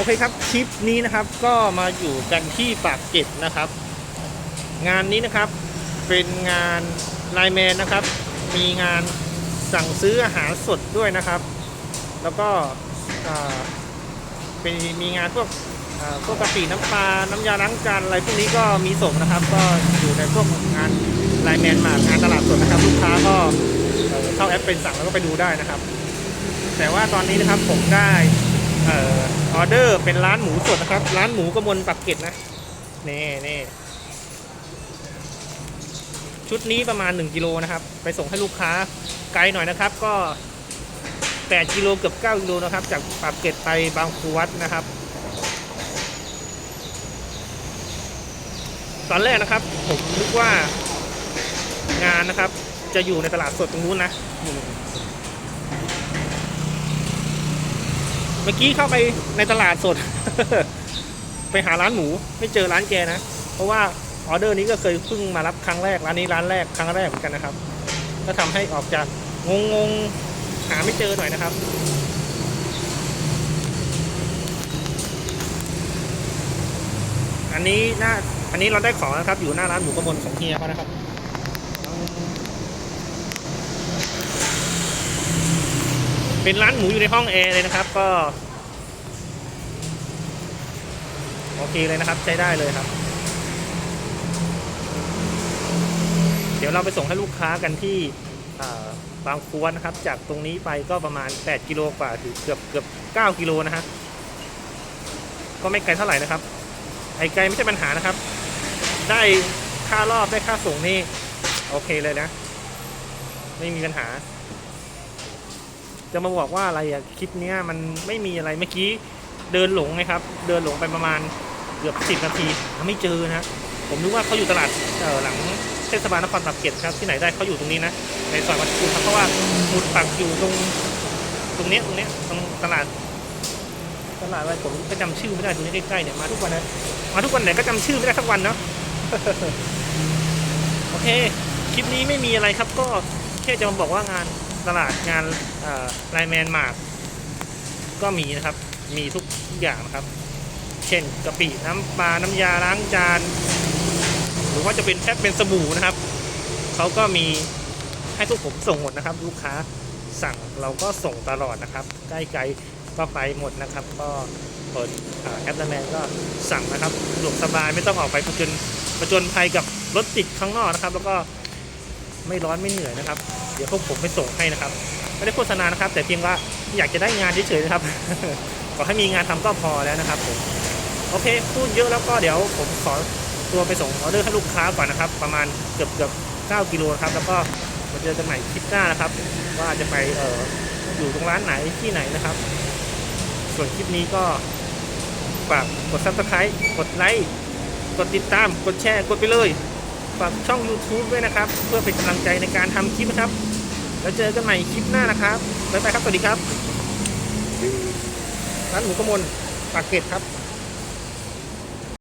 อเคครับคลิปนี้นะครับก็มาอยู่กันที่ปากเกร็ดนะครับ งานนี้นะครับเป็นงานไลน์แมนนะครับ มีงานสั่งซื้ออาหารสดด้วยนะครับ แล้วก็เป็นมีงานพวกพวกกะปิน้ำปลาน้ำยาล้างจานอะไรพวกนี้ก็มีส่งนะครับ ก็อยู่ในพวกงานไลน์แมนมางานตลาดสดนะครับ ลูกค้าก็เข้าแอปเป็นสั่งแล้วก็ไปดูได้นะครับ แต่ว่าตอนนี้นะครับผมได้ ออเดอร์เป็นร้านหมูสดนะครับ ร้านหมูกระมวลปักเกร็ดนะนี่นี่ชุดนี้ประมาณ 1กิโลนะครับ ไปส่งให้ลูกค้าไกลหน่อยนะครับ ก็ 8กิโลเกือบ9กิโลนะครับ จากปากเกร็ดไปบางครูวัดนะครับ ตอนแรกนะครับ ผมนึกว่างานนะครับ จะอยู่ในตลาดสดตรงนู้นนะนี่ เมื่อกี้เข้าไปในตลาดสด ไปหาร้านหมูไม่เจอร้านแกนะ เพราะว่าออเดอร์นี้ก็เคยเพิ่งมารับครั้งแรกร้านนี้ร้านแรกครั้งแรกเหมือนกันนะครับ ก็ทำให้ออกจากงงงๆหาไม่เจอหน่อยนะครับ อันนี้หน้าอันนี้เราได้ของนะครับ อยู่หน้าร้านหมูกระมวลของเฮียเขานะครับ เป็นร้านหมูอยู่ในห้องแอร์เลยนะครับ ก็ โอเคเลยนะครับ ใช้ได้เลยครับ เดี๋ยวเราไปส่งให้ลูกค้ากันที่บางควนนะครับ จากตรงนี้ไปก็ประมาณ 8 กิโลกว่าถึงเกือบเกือบ9กิโลนะฮะก็ไม่ไกลเท่าไหร่นะครับไอไกลไม่ใช่ปัญหานะครับ ได้ค่ารอบได้ค่าส่งนี่ โอเคเลยนะ ไม่มีปัญหา จะมาบอกว่าอะไรอะคลิปเนี้ยมันไม่มีอะไรเมื่อกี้เดินหลงไงครับ เดินหลงไปประมาณเกือบสิบนาทีไม่เจอนะผมนึกว่าเขาอยู่ตลาดหลังเทศบาลนครปากเกร็ดครับที่ไหนได้เขาอยู่ตรงนี้นะในซอยวัดกุลครับเพราะว่าหมุดปักอยู่ตรงตรงนี้ตรงนี้ตรงตลาดตลาดอะไรผมก็จำชื่อไม่ได้ตรงนี้ใกล้ๆเนี่ยมาทุกวันนะมาทุกวันไหนก็จำชื่อไม่ได้สักวันเนาะโอเคคลิปนี้ไม่มีอะไรครับ ก็แค่จะมาบอกว่างาน ตลาดงานไลแมนมาร์กก็มีนะครับ มีทุกอย่างนะครับ เช่นกะปิน้ำปลาน้ำยาล้างจาน หรือว่าจะเป็นแค่เป็นสบู่นะครับ เขาก็มีให้พวกผมส่งหมดนะครับ ลูกค้าสั่งเราก็ส่งตลอดนะครับ ใกล้ไกลก็ไปหมดนะครับ ก็เปิดแอปไลแมนก็สั่งนะครับสะดวกสบายไม่ต้องออกไปผจญผจญภัยกับรถติดข้างนอกนะครับ แล้วก็ไม่ร้อนไม่เหนื่อยนะครับ ดี๋ยวพวกผมไปส่งให้นะครับไม่ได้โฆษณานะครับ แต่เพียงว่าอยากจะได้งานเฉยๆนะครับ ขอให้มีงานทำก็พอแล้วนะครับผมโอเคพูดเยอะแล้วก็เดี๋ยวผมขอตัวไปส่งออเดอร์ให้ลูกค้าก่อนนะครับ ประมาณเกือบเกือบ9กิโลครับ แล้วก็มาเจอกันใหม่คลิปหน้านะครับ ว่าจะไปเอออยู่ตรงร้านไหนที่ไหนนะครับ ส่วนคลิปนี้ก็ฝากกด subscribe กดไลค์กดติดตามกดแชร์กดไปเลยฝากช่อง YouTube ด้วยนะครับ เพื่อเป็นกำลังใจในการทำคลิปนะครับ แล้วเจอกันใหม่คลิปหน้านะครับบ๊ายบายครับ สวัสดีครับร้านหมูกระมวลปากเกร็ดครับ